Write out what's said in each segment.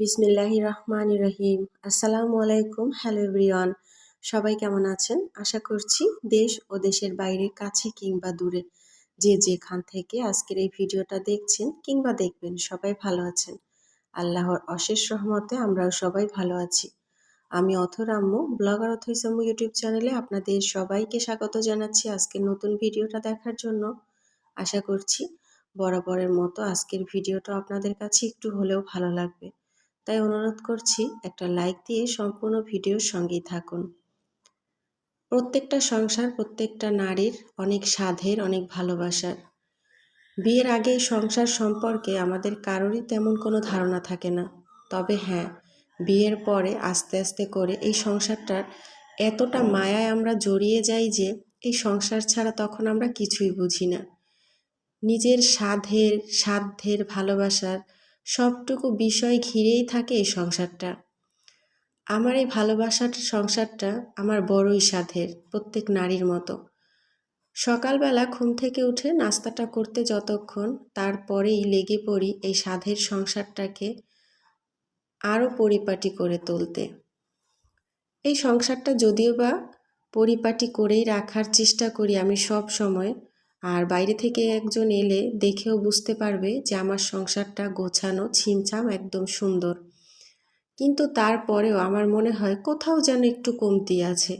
বিসমিল্লাহি রহমান রহিম। আসসালামু আলাইকুম হ্যালো এভরিওয়ান। সবাই কেমন আছেন? আশা করছি দেশ ও দেশের বাইরে, কাছে কিংবা দূরে যে যেখান থেকে আজকের এই ভিডিওটা দেখছেন কিংবা দেখবেন, সবাই ভালো আছেন। আল্লাহর অশেষ রহমতে আমরাও সবাই ভালো আছি। আমি অথরাম্য ব্লগার অথ অথইসাম্মু ইউটিউব চ্যানেলে আপনাদের সবাইকে স্বাগত জানাচ্ছি আজকের নতুন ভিডিওটা দেখার জন্য। আশা করছি বরাবরের মতো আজকের ভিডিওটা আপনাদের কাছে একটু হলেও ভালো লাগবে। তাই অনুরোধ করছি একটা লাইক দিয়ে সম্পূর্ণ ভিডিওর সঙ্গেই থাকুন। প্রত্যেকটা সংসার, প্রত্যেকটা নারীর অনেক সাধের, অনেক ভালোবাসার। বিয়ের আগে সংসার সম্পর্কে আমাদের কারোরই তেমন কোনো ধারণা থাকে না। তবে হ্যাঁ বিয়ের পরে আস্তে আস্তে করে এই সংসারটার এতটা মায়ায় আমরা জড়িয়ে যাই যে এই সংসার ছাড়া তখন আমরা কিছুই বুঝি না। নিজের সাধের, সাধ্যের ভালোবাসার সবটুকু বিষয় ঘিরেই থাকে এই সংসারটা। আমার এই ভালোবাসার সংসারটা আমার বড়ই সাধের, প্রত্যেক নারীর মতো। সকালবেলা ঘুম থেকে উঠে নাস্তাটা করতে যতক্ষণ, তারপরেই লেগে পড়ি এই সাধের সংসারটাকে আরও পরিপাটি করে তুলতে। এই সংসারটা যদিও বা পরিপাটি করেই রাখার চেষ্টা করি আমি সব সময় আর বাইরে থেকে একজন এলে দেখেও বুঝতে পারবে যে আমার সংসারটা গোছানো, ছিমছাম একদম সুন্দর। কিন্তু তারপরেও আমার মনে হয় কোথাও যেন একটু কমতি আছে।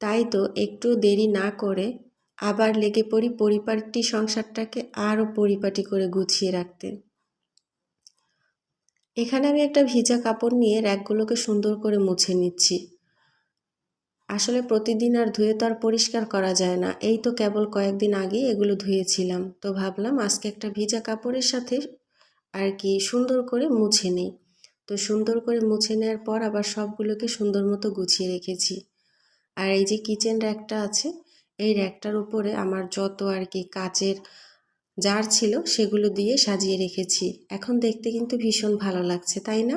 তাই তো একটু দেরি না করে আবার লেগে পড়ি পরিপাটি সংসারটাকে আরও পরিপাটি করে গুছিয়ে রাখতে। এখানে আমি একটা ভিজা কাপড় নিয়ে র্যাকগুলোকে সুন্দর করে মুছে নিচ্ছি। আসলে প্রতিদিন আর ধুয়ে তো আর পরিষ্কার করা যায় না। এই তো কেবল কয়েকদিন আগে এগুলো ধুয়েছিলাম। তো ভাবলাম আজকে একটা ভিজা কাপড়ের সাথে আর কি সুন্দর করে মুছে নিই। তো সুন্দর করে মুছে নেওয়ার পর আবার সবগুলোকে সুন্দর মতো গুছিয়ে রেখেছি। আর এই যে কিচেন র্যাকটা আছে, এই র্যাকটার উপরে আমার যত আর কি কাচের জার ছিল সেগুলো দিয়ে সাজিয়ে রেখেছি। এখন দেখতে কিন্তু ভীষণ ভালো লাগছে, তাই না?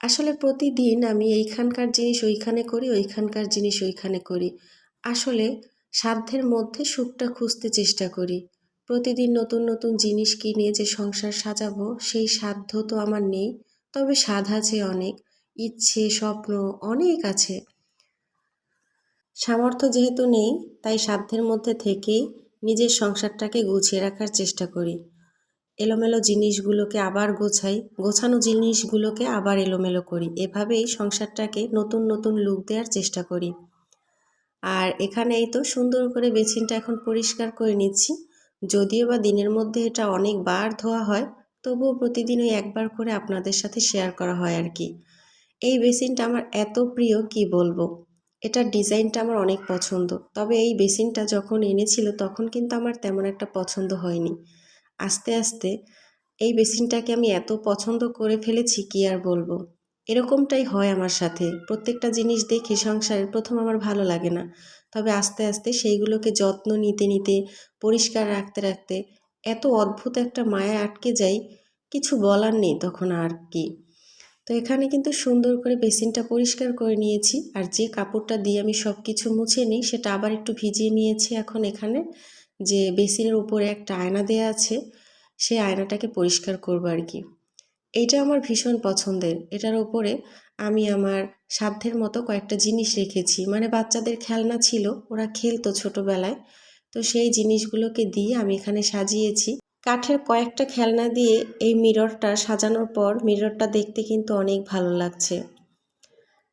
আসলে প্রতিদিন আমি এইখানকার জিনিস ওইখানে করি, ওইখানকার জিনিস ওইখানে করি। আসলে সাধ্যের মধ্যে সুখটা খুঁজতে চেষ্টা করি। প্রতিদিন নতুন নতুন জিনিস কিনে যে সংসার সাজাবো, সেই সাধ্য তো আমার নেই, তবে সাধ আছে অনেক, ইচ্ছে, স্বপ্ন অনেক আছে। সামর্থ্য যেহেতু নেই, তাই সাধ্যের মধ্যে থেকেই নিজের সংসারটাকে গুছিয়ে রাখার চেষ্টা করি। এলোমেলো জিনিসগুলোকে আবার গোছাই, গোছানো জিনিসগুলোকে আবার এলোমেলো করি। এভাবেই সংসারটাকে নতুন নতুন লুক দেওয়ার চেষ্টা করি। আর এখানে এই তো সুন্দর করে বেসিনটা এখন পরিষ্কার করে নিচ্ছি। যদিও বা দিনের মধ্যে এটা অনেকবার ধোয়া হয়, তবুও প্রতিদিন ওই একবার করে আপনাদের সাথে শেয়ার করা হয় আর কি। এই বেসিনটা আমার এত প্রিয়, কি বলব? এটার ডিজাইনটা আমার অনেক পছন্দ। তবে এই বেসিনটা যখন এনেছিল তখন কিন্তু আমার তেমন একটা পছন্দ হয়নি। আস্তে আস্তে, এই বেসিনটাকে আমি এত পছন্দ করে ফেলেছি, কি আর বলব? এরকমটাই হয় আমার সাথে। প্রত্যেকটা জিনিস দেখে সংসারের প্রথম আমার ভালো লাগে না। তবে আস্তে আস্তে সেইগুলোকে যত্ন নিতে নিতে, পরিষ্কার রাখতে রাখতে এত অদ্ভুত একটা মায়া আটকে যাই কিছু বলার নেই তখন আর কি। তো এখানে কিন্তু সুন্দর করে বেসিনটা পরিষ্কার করে নিয়েছি। আর যে কাপড়টা দিয়ে আমি সব কিছু মুছে নিই, সেটা আবার একটু ভিজিয়ে নিয়েছি এখন এখানে। যে বেসিনের উপরে একটা আয়না দেয়া আছে, সেই আয়নাটাকে পরিষ্কার করব আর কি। এটা আমার ভীষণ পছন্দের। এটার ওপরে আমি আমার সাধ্যের মতো কয়েকটা জিনিস রেখেছি। মানে বাচ্চাদের খেলনা ছিল, ওরা খেলতো ছোটোবেলায়। তো সেই জিনিসগুলোকে দিয়ে আমি এখানে সাজিয়েছি। কাঠের কয়েকটা খেলনা দিয়ে এই মিররটা সাজানোর পর মিররটা দেখতে কিন্তু অনেক ভালো লাগছে।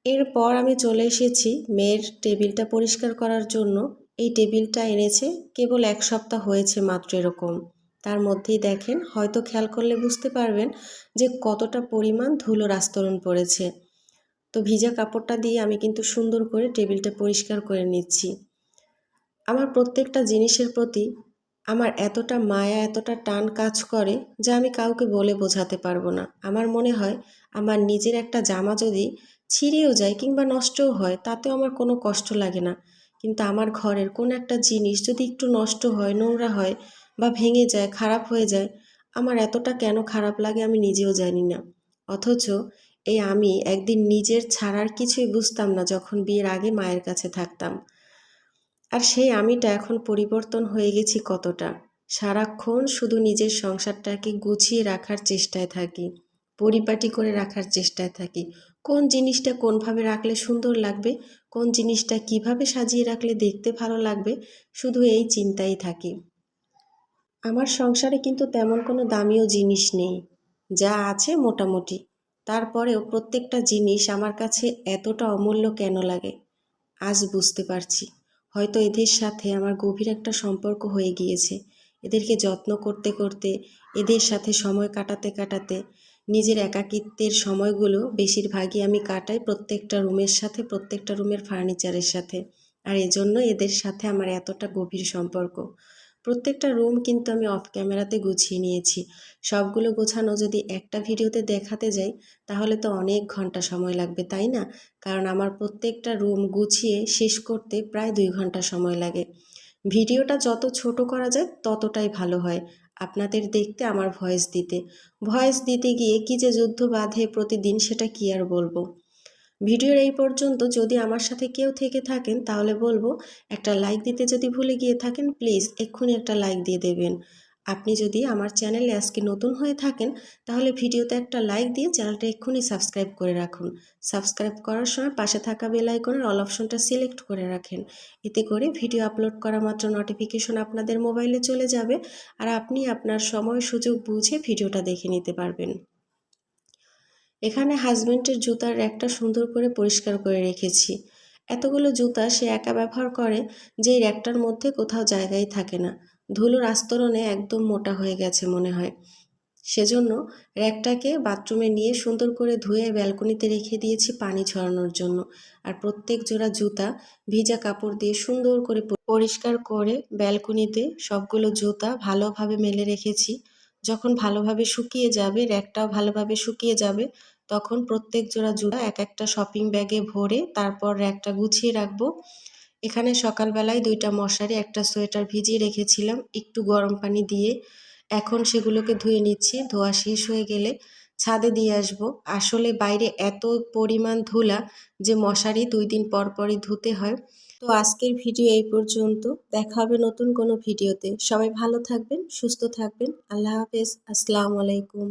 এরপর আমি চলে এসেছি মেয়ের টেবিলটা পরিষ্কার করার জন্য। এই টেবিলটা এনেছে, কেবল এক সপ্তাহ হয়েছে মাত্র এরকম। তার মধ্যেই দেখেন, হয়তো খেয়াল করলে বুঝতে পারবেন যে কতটা পরিমাণ ধুলোর আস্তরণ পড়েছে। তো ভিজা কাপড়টা দিয়ে আমি কিন্তু সুন্দর করে টেবিলটা পরিষ্কার করে নিচ্ছি। আমার প্রত্যেকটা জিনিসের প্রতি আমার এতটা মায়া, এতটা টান কাজ করে যা আমি কাউকে বলে বোঝাতে পারব না। আমার মনে হয়, আমার নিজের একটা জামা যদি ছিঁড়েও যায় কিংবা নষ্টও হয়, তাতেও আমার কোনো কষ্ট লাগে না। কিন্তু আমার ঘরের কোনো একটা জিনিস যদি একটু নষ্ট হয়, নোংরা হয় বা ভেঙে যায়, খারাপ হয়ে যায়, আমার এতটা কেন খারাপ লাগে আমি নিজেও জানি না। অথচ এই আমি একদিন নিজের ছাড়ার কিছুই বুঝতাম না যখন বিয়ের আগে মায়ের কাছে থাকতাম। আর সেই আমিটা এখন পরিবর্তন হয়ে গেছি কতটা? সারাক্ষণ শুধু নিজের সংসারটাকে গুছিয়ে রাখার চেষ্টায় থাকি, পরিপাটি করে রাখার চেষ্টায় থাকি কোন জিনিসটা কোনভাবে রাখলে সুন্দর লাগবে, কোন জিনিসটা কীভাবে সাজিয়ে রাখলে দেখতে ভালো লাগবে, শুধু এই চিন্তাই থাকি। আমার সংসারে কিন্তু তেমন কোনো দামিও জিনিস নেই, যা আছে মোটামুটি। তারপরেও প্রত্যেকটা জিনিস আমার কাছে এতটা অমূল্য কেন লাগে, আজ বুঝতে পারছি। হয়তো এদের সাথে আমার গভীর একটা সম্পর্ক হয়ে গিয়েছে। এদেরকে যত্ন করতে করতে, এদের সাথে সময় কাটাতে কাটাতে নিজের একাকিত্বের সময়গুলো বেশিরভাগই আমি কাটাই প্রত্যেকটা রুমের সাথে, প্রত্যেকটা রুমের ফার্নিচারের সাথে। আর এজন্য এদের সাথে আমার এতটা গভীর সম্পর্ক। প্রত্যেকটা রুম কিন্তু আমি অফ ক্যামেরাতে গুছিয়ে নিয়েছি। সবগুলো গোছানো যদি একটা ভিডিওতে দেখাতে যাই, তাহলে তো অনেক ঘণ্টা সময় লাগবে, তাই না? কারণ আমার প্রত্যেকটা রুম গুছিয়ে শেষ করতে প্রায় দুই ঘণ্টা সময় লাগে। ভিডিওটা যত ছোট করা যায়, ততটাই ভালো হয়। আপনাদের দেখতে আমার ভয়েস দিতে। ভয়েস দিতে গিয়ে কি যে যুদ্ধ বাঁধে প্রতিদিন সেটা কি আর বলব? ভিডিওর এই পর্যন্ত যদি আমার সাথে কেউ থেকে থাকেন তাহলে বলব, একটা লাইক দিতে যদি ভুলে গিয়ে থাকেন প্লিজ এক্ষুনি একটা লাইক দিয়ে দেবেন। আপনি যদি আমার চ্যানেলে আজকে নতুন হয়ে থাকেন, তাহলে ভিডিওতে একটা লাইক দিয়ে চ্যানেলটা এক্ষুনি সাবস্ক্রাইব করে রাখুন। সাবস্ক্রাইব করার সময় পাশে থাকা বেল আইকনের অল অপশনটা সিলেক্ট করে রাখেন। এতে করে ভিডিও আপলোড করা মাত্র নোটিফিকেশন আপনাদের মোবাইলে চলে যাবে আর আপনি আপনার সময়, সুযোগ বুঝে ভিডিওটা দেখে নিতে পারবেন। এখানে হাজব্যান্ডের জুতার র্যাকটা সুন্দর করে পরিষ্কার করে রেখেছি। এতগুলো জুতা সে একা ব্যবহার করে, যেই র্যাকটার মধ্যে কোথাও জায়গাই থাকে না। ধুলোর আস্তরণে একদম মোটা হয়ে গেছে মনে হয়। সেজন্য র্যাকটাকে বাথরুমে নিয়ে সুন্দর করে ধুয়ে ব্যালকনিতে রেখে দিয়েছি পানি ছড়ানোর জন্য। আর প্রত্যেক জোড়া জুতা, ভিজা কাপড় দিয়ে সুন্দর করে পরিষ্কার করে ব্যালকনিতে সবগুলো জুতা ভালোভাবে মেলে রেখেছি। যখন ভালোভাবে শুকিয়ে যাবে, র্যাকটাও ভালোভাবে শুকিয়ে যাবে, তখন প্রত্যেক জোড়া জুতা এক একটা শপিং ব্যাগে ভরে তারপর র্যাকটা গুছিয়ে রাখব। এখানে সকালবেলায় দুইটা মশারি, একটা সোয়েটার ভিজিয়ে রেখেছিলাম, একটু গরম পানি দিয়ে। এখন সেগুলোকে ধুয়ে নিচ্ছি, ধোয়া শেষ হয়ে গেলে ছাদে দিয়ে আসব। আসলে বাইরে এত পরিমাণ ধুলা যে মশারি দুই দিন পর পরই ধুতে হয়। তো আজকের ভিডিও এই পর্যন্ত। দেখা হবে নতুন কোনো ভিডিওতে। সবাই ভালো থাকবেন, সুস্থ থাকবেন। আল্লাহ হাফেজ। আসসালামু আলাইকুম।